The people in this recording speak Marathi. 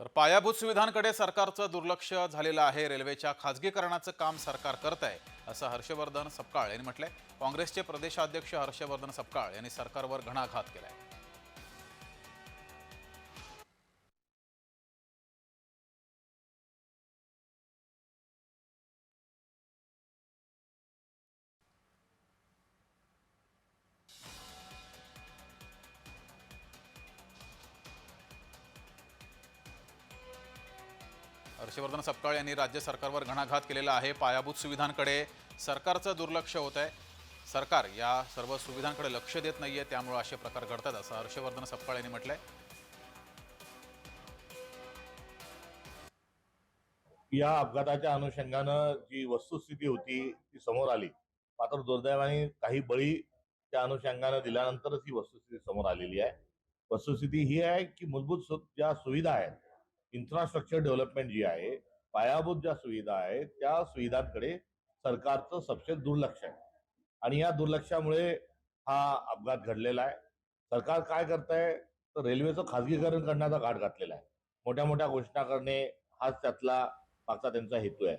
तर पायाभूत सुविधांकडे सरकारचं दुर्लक्ष झालेलं आहे. रेल्वेच्या खाजगीकरणाचं काम सरकार करत आहे असं हर्षवर्धन सपकाळ यांनी म्हटलंय. काँग्रेसचे प्रदेशाध्यक्ष हर्षवर्धन सपकाळ यांनी सरकारवर घणाघात केलाय. हर्षवर्धन सपकाळ यांनी राज्य सरकारवर घणाघात केलेला आहे. पायाभूत सुविधांकडे सरकारचं दुर्लक्ष होत आहे. सरकार या सर्व सुविधांकडे लक्ष देत नाहीये त्यामुळे असे प्रकार घडतात असं हर्षवर्धन सपकाळ यांनी म्हटलंय. या अपघाताच्या अनुषंगानं जी वस्तुस्थिती होती ती समोर आली. मात्र दुर्दैवाने काही बळी त्या अनुषंगानं दिल्यानंतरच ही वस्तुस्थिती समोर आलेली आहे. वस्तुस्थिती ही आहे की मूलभूत ज्या सुविधा आहेत इन्फ्रास्ट्रक्चर डेव्हलपमेंट जी आहे पायाभूत ज्या सुविधा आहेत त्या सुविधांकडे सरकारचं सबसे दुर्लक्ष आहे. आणि या दुर्लक्षामुळे हा अपघात घडलेला आहे. सरकार काय करत आहे तर रेल्वेचं खाजगीकरण करण्याचा घाट घातलेला आहे. मोठ्या मोठ्या घोषणा करणे हाच त्यातला मागचा त्यांचा हेतू आहे.